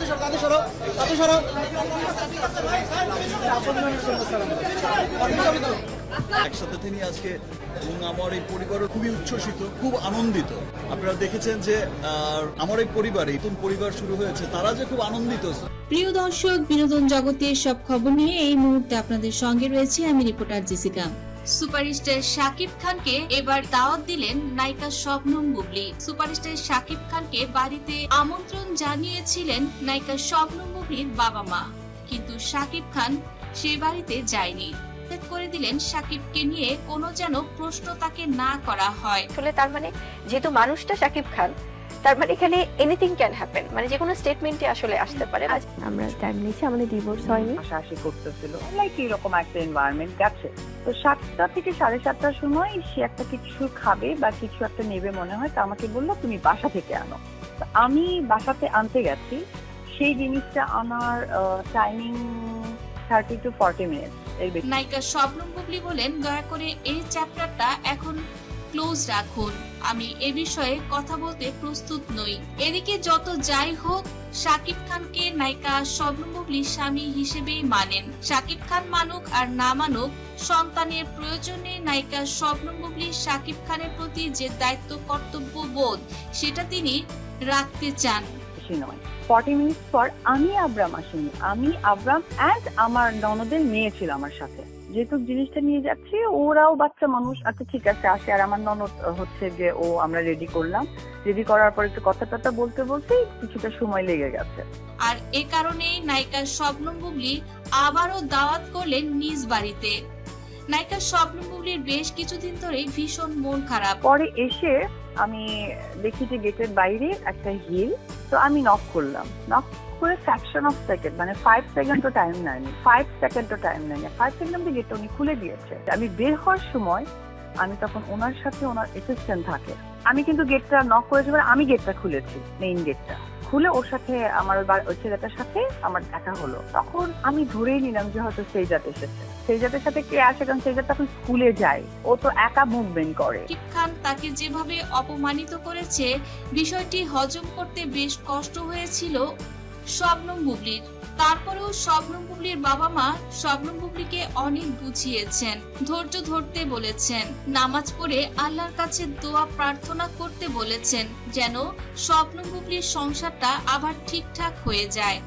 সরো সরো সরো। একসাথে তিনি আজকে এবং আমার এই পরিবারও খুবই উচ্ছ্বসিত খুব আনন্দিত। আপনারা দেখেছেন যে আহ, আমার এই পরিবার এই নতুন পরিবার শুরু হয়েছে তারা যে খুব আনন্দিত। প্রিয় দর্শক বিনোদন জগতের সব খবর নিয়ে এই মুহূর্তে আপনাদের সঙ্গে রয়েছে আমি রিপোর্টার জেসিকা। সুপারস্টার শাকিব খানকে এবার দাওয়াত দিলেন নায়িকা শবনম বুবলি। সুপারস্টার শাকিব খানকে বাড়িতে আমন্ত্রণ জানিয়েছিলেন নায়িকা শবনম বুবলির বাবা মা। কিন্তু শাকিব খান সে বাড়িতে যায়নি। করে দিলেন শাকিবকে নিয়ে কোনো যেন প্রশ্ন তাকে না করা হয়। আসলে তার মানে যেহেতু মানুষটা শাকিব খান তার মানে এখানে এনিথিং ক্যান হ্যাপেন মানে যে কোনো স্টেটমেন্টে আসলে আসতে পারে। আজ আমরা টাইম নিয়েছি আমাদের ডিভোর্স হয়নি। হাসাহাসি করতেছিল। লাইক এরকম একটা এনভায়রনমেন্ট গেছে। তো সাতটা থেকে সাড়ে সাতটার সময় সে একটা কিছু খাবে বা কিছু একটা নেবে মনে হয় তো আমাকে বলল তুমি বাসা থেকে আনো। তো আমি বাসাতে আনতে গেছি। সেই জিনিসটা আমার timing thirty two forty minute নায়িকা শবনম বুবলি বলেন দয়া করে এই চ্যাপ্টারটা এখন ক্লোজ রাখুন। আমি এ বিষয়ে কথা বলতে প্রস্তুত নই। এদিকে যত যাই হোক, শাকিব খানকে নায়িকা বুবলি স্বামী হিসেবেই মানেন। শাকিব খান মানুক আর না মানুক, সন্তানের প্রয়োজনে নায়িকা বুবলি শাকিব খানের প্রতি যে দায়িত্ব কর্তব্য বোধ সেটা তিনি রাখতে চান। বেশি নয়। ফর্টি মিনিটস পর আমি আব্রাম আসিনি। আমি আব্রাম অ্যান্ড আমার ননদের মেয়ে ছিল আমার সাথে। যেহেতু জিনিসটা নিয়ে যাচ্ছি ওরাও বাচ্চা মানুষ। আচ্ছা ঠিক আছে আসে। আর আমার ননদ হচ্ছে যে ও আমরা রেডি করলাম। রেডি করার পর একটু কথা টথা বলতে বলতেই কিছুটা সময় লেগে গেছে। আর এ কারণেই নায়িকা শবনম বুবলি আবারও দাওয়াত করলেন নিজ বাড়িতে। নায়িকা শবনম বুবলির বেশ কিছুদিন ধরেই ভীষণ মন খারাপ। পরে এসে আমি দেখি যে গেটের বাইরে একটা হিল তো আমি নক করলাম। নক করে ফ্র্যাকশন অফ সেকেন্ড মানে ফাইভ সেকেন্ড সেকেন্ডও টাইম নেয়নি। ফাইভ সেকেন্ড সেকেন্ডও টাইম নেয়নি। ফাইভ সেকেন্ড গেটটা উনি খুলে দিয়েছে। আমি বের হওয়ার সময় আমি তখন ওনার সাথে ওনার অ্যাসিস্ট্যান্ট থাকে। আমি কিন্তু গেটটা নক করেছি মানে আমি গেটটা খুলেছি মেইন গেটটা খুলে ওর সাথে আমার ওই ছেলেটার সাথে আমার দেখা হলো। তখন আমি ধরেই নিলাম যে হয়তো সেইজাত এসেছে। সেইজাতের সাথে কে আসে? কারণ সেইজাত তখন স্কুলে যায়। ও তো একা মুভমেন্ট করে। খান তাকে যেভাবে অপমানিত করেছে, বিষয়টি হজম করতে বেশ কষ্ট হয়েছিল শবনম বুবলির। তারপরেও শবনম বুবলির বাবা মা শবনম বুবলিকে অনেক বুঝিয়েছেন, ধৈর্য ধরতে বলেছেন, নামাজ পড়ে আল্লাহর কাছে দোয়া প্রার্থনা করতে বলেছেন, যেন শবনম বুবলির সংসারটা আবার ঠিকঠাক হয়ে যায়।